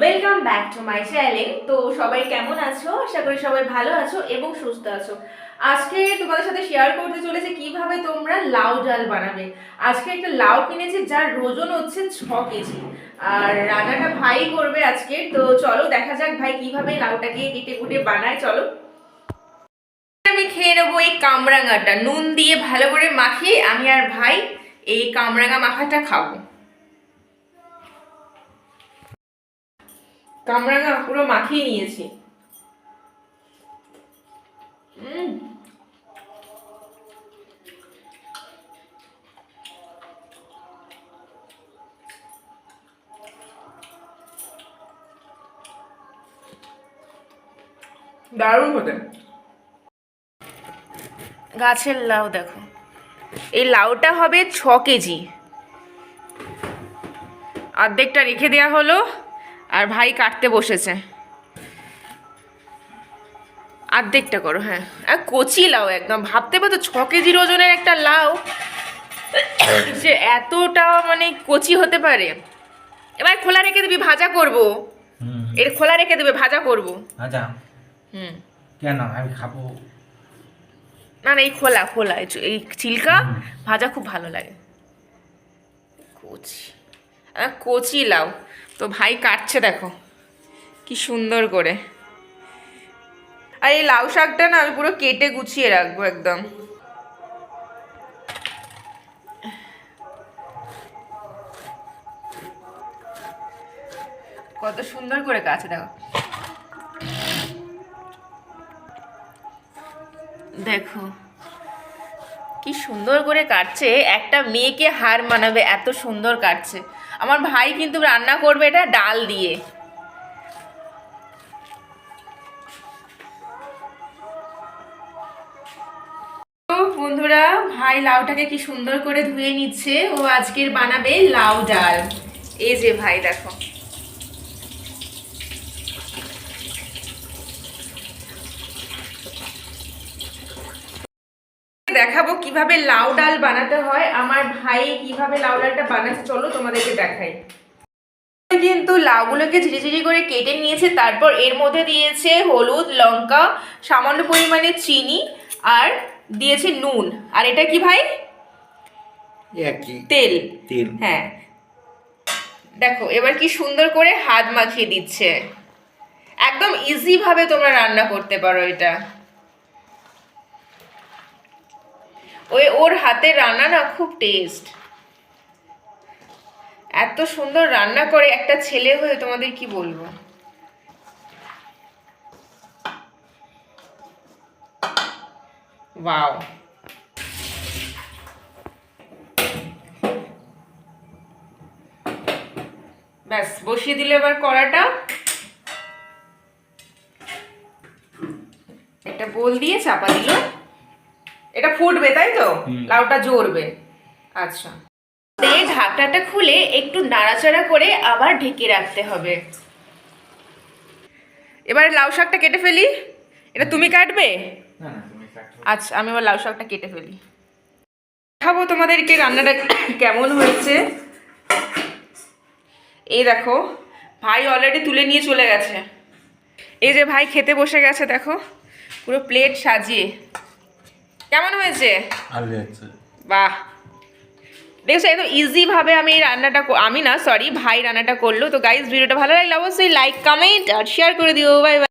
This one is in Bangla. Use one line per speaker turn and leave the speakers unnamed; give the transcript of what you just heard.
Welcome back to my channel তো সবাই কেমন আছো? আশা করি সবাই ভালো আছো এবং সুস্থ আছো। আজকে তোমাদের সাথে শেয়ার করতে চলেছে কীভাবে তোমরা লাউ ডাল বানাবে। আজকে একটা লাউ কিনেছি যার ওজন হচ্ছে ছ কেজি। আর রান্নাটা ভাই করবে আজকে। তো চলো দেখা যাক ভাই কীভাবে লাউটাকে কেটে কুটে বানায়, চলো। আমি খেয়ে নেব এই কামরাঙাটা। নুন দিয়ে ভালো করে মাখিয়ে আমি আর ভাই এই কামরাঙা মাখাটা খাব। কামরাঙা পুরো মাখিয়ে নিয়েছি। দারুণ হতে। গাছের লাউ দেখো। এই লাউটা হবে ছ কেজি। অর্ধেকটা রেখে দেওয়া হলো। আর ভাই কাটতে বসেছে। অর্ধেকটা করো হ্যাঁ। আর কচি লাউ একদম। ভাবতে পারতো ছ কেজির ওজনের একটা লাউ যে এতটা মানে কচি হতে পারে। এবার খোলা রেখে দিবি ভাজা করব। এর খোলা রেখে দেবে ভাজা করব।
আচ্ছা
হুম।
কেন? আমি খাব।
না না এই খোলা খোলা। এই চিল্কা ভাজা খুব ভালো লাগে। কচি। কচি লাউ। তো ভাই কাটছে দেখো। কি সুন্দর করে। আর এই লাউ শাকটা না আমি পুরো কেটে গুছিয়ে রাখব একদম। কত সুন্দর করে কাছে দেখো। দেখো, কি সুন্দর করে কাটছে। একটা মেয়েকে হার মানাবে, এত সুন্দর কাটছে। আমার ভাই কিন্তু রান্না করবে এটা ডাল দিয়ে। বন্ধুরা, ভাই লাউটাকে কি সুন্দর করে ধুয়ে নিচ্ছে, ও আজকের বানাবে লাউ ডাল। এই যে ভাই, দেখো। দেখাবো কীভাবে লাউ ডাল বানাতে হয়। আমার ভাই কীভাবে লাউ ডালটা বানাচ্ছে চলো তোমাদেরকে দেখাই। কিন্তু লাউগুলোকে ঝিরিঝিরি করে কেটে নিয়েছে তারপর এর মধ্যে দিয়েছে হলুদ লঙ্কা সামান্য পরিমাণে চিনি আর দিয়েছে নুন। আর এটা কি ভাই? তেল।
তেল।
হ্যাঁ। দেখো এবার কি সুন্দর করে হাত মাখিয়ে দিচ্ছে। একদম ইজি ভাবে তোমরা রান্না করতে পারো এটা। ওই ওর হাতে রান্না না খুব টেস্ট এত সুন্দর রান্না করে একটা ছেলে হয়ে তোমাদের কি বলব? ওয়াও ব্যাস, বসিয়ে দিলে এবার কড়াটা। একটা বোল দিয়ে চাপা দিল। এটা ফুটবে তাই তো? লাউটা জ্বরবে আচ্ছা। দিয়ে ঢাকনাটা খুলে একটু নাড়াচাড়া করে আবার ঢেকে রাখতে হবে। এবার লাউ শাকটা কেটে ফেলি। এটা তুমি কাটবে?
না না তুমি কাটো।
আচ্ছা আমি এবার লাউ শাকটা কেটে ফেলি। দেখাবো তোমাদেরকে রান্নাটা কেমন হয়েছে। এই দেখো ভাই অলরেডি তুলে নিয়ে চলে গেছে। এই যে ভাই খেতে বসে গেছে দেখো। পুরো প্লেট সাজিয়ে। কেমন হয়েছে? বাহ। দেখছ একদম ইজিভাবে আমি রান্নাটা আমি না সরি ভাই রান্নাটা করল। তো গাইজ ভিডিওটা ভালো লাগলে অবশ্যই লাইক কমেন্ট আর শেয়ার করে দিও। বাই